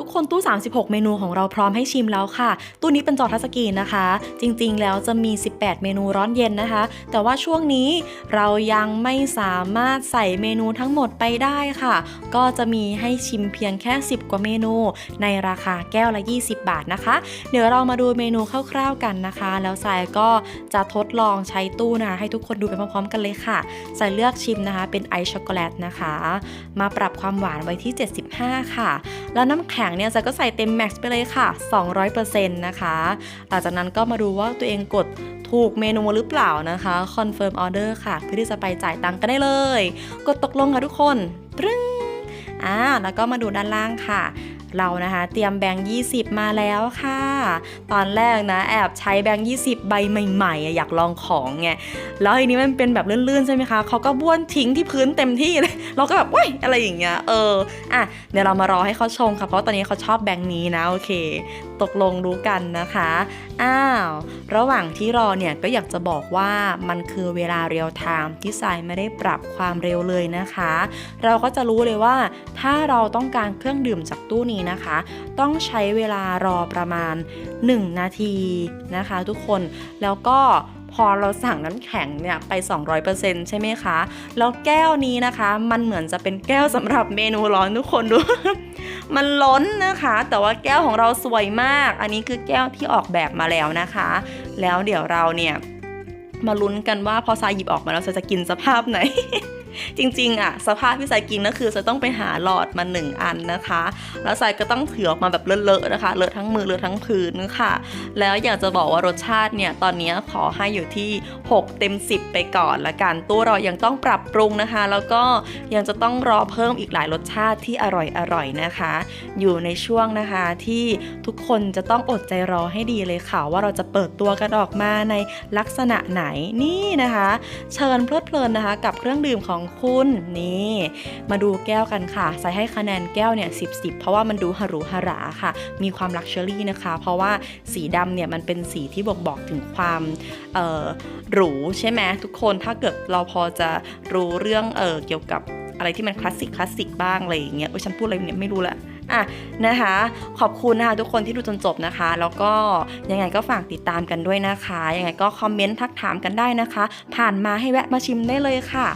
ทุกคนตู้ 36 เมนูของเราพร้อมให้ชิมแล้วค่ะ ตู้นี้เป็นจอทัชสกรีนนะคะ จริงๆ แล้วจะมี 18 เมนูร้อนเย็นนะคะ แต่ว่าช่วงนี้เรายังไม่สามารถใส่เมนูทั้งหมดไปได้ค่ะ ก็จะมีให้ชิมเพียงแค่ 10 กว่าเมนู ในราคาแก้วละ 20 บาทนะคะ เดี๋ยวเรามาดูเมนูคร่าวๆกันนะคะ แล้วสายก็จะทดลองใช้ตู้นะคะให้ทุกคนดูไปพร้อมๆ กันเลยค่ะสายเลือกชิมนะคะเป็นไอช็อกโกแลตนะคะ มาปรับความหวานไว้ที่ 75 ค่ะ แล้วน้ำแข็งเนี่ยจะก็ใส่เต็มแม็กซ์ไปเลยค่ะ 200%นะคะหลังจากนั้นก็มาดูว่าตัวเองกดถูกเมนูหรือเปล่านะคะ Confirm Order ค่ะ เพื่อที่จะไปจ่ายตังค์กันได้เลย กดตกลงค่ะทุกคนปรึ้งอ่าแล้วก็มาดูด้านล่างค่ะ เรานะคะเตรียมแบงค์20 มาแล้วค่ะ ตอนแรกนะแอบใช้แบงค์20 ใบใหม่ๆ อยากลองของไง แล้วทีนี้มันเป็นแบบลื่นๆ ใช่ไหมคะ เขาก็บ้วนทิ้งที่พื้นเต็มที่เลย เราก็แบบว้ยอะไรอย่างเงี้ย เออ อะ เดี๋ยวเรามารอให้เขาชงค่ะ เพราะตอนนี้เขาชอบแบงค์นี้นะ โอเค ตกลงรู้กันนะคะ อ้าว ระหว่างที่รอเนี่ยก็อยากจะบอกว่ามันคือเวลาเรียลไทม์ที่สายไม่ได้ปรับความเร็วเลยนะคะ เราก็จะรู้เลยว่าถ้าเราต้องการเครื่องดื่มจากตู้นี้นะคะ ต้องใช้เวลารอประมาณ 1 นาทีนะคะทุกคนแล้วก็พอเราสั่งน้ำแข็งเนี่ยไป 200%ใช่ไหมคะ แล้วแก้วนี้นะคะ มันเหมือนจะเป็นแก้วสำหรับเมนูร้อนทุกคนดู มันล้นนะคะ แต่ว่าแก้วของเราสวยมาก อันนี้คือแก้วที่ออกแบบมาแล้วนะคะ แล้วเดี๋ยวเราเนี่ยมาลุ้นกันว่าพอทรายหยิบออกมาแล้วทราจะกินสภาพไหน จริงๆอะสภาพที่ทรายกินก็คือจะต้องไปหาหลอดมาหนึ่งอันนะคะ แล้วทรายก็ต้องถือออกมาแบบเลอะๆนะคะ เลอะทั้งมือเลอะทั้งพื้นค่ะ แล้วอยากจะบอกว่ารสชาติเนี่ยตอนนี้ขอให้อยู่ที่ 6 เต็ม 10 ไปก่อนละกันตัวเรายังต้องปรับปรุงนะคะ แล้วก็ยังจะต้องรอเพิ่มอีกหลายรสชาติที่อร่อยๆนะคะ อยู่ในช่วงนะคะที่ทุกคนจะต้องอดใจรอให้ดีเลยค่ะ ว่าเราจะเปิดตัวกันออกมาในลักษณะไหนนี่นะคะ เชิญเพลิดเพลินนะคะ กับเครื่องดื่มของคุณนี่มาดูแก้วกันค่ะใส่ให้คะแนนแก้วเนี่ย10 10เพราะว่ามันดูหรูหราค่ะ มีความลักชัวรี่นะคะ เพราะว่าสีดำเนี่ยมันเป็นสีที่บอกบอกถึงความเออหรูใช่ไหมทุกคนถ้าเกิดเราพอจะรู้เรื่องเออเกี่ยวกับอะไรที่มันคลาสสิกคลาสสิกบ้างอะไรอย่างเงี้ยโอ้ยฉันพูดอะไรเนี่ยไม่รู้ละอะนะคะ ขอบคุณนะคะทุกคนที่ดูจนจบนะคะ แล้วก็ยังไงก็ฝากติดตามกันด้วยนะคะ ยังไงก็คอมเมนต์ทักถามกันได้นะคะ ผ่านมาให้แวะมาชิมได้เลยค่ะ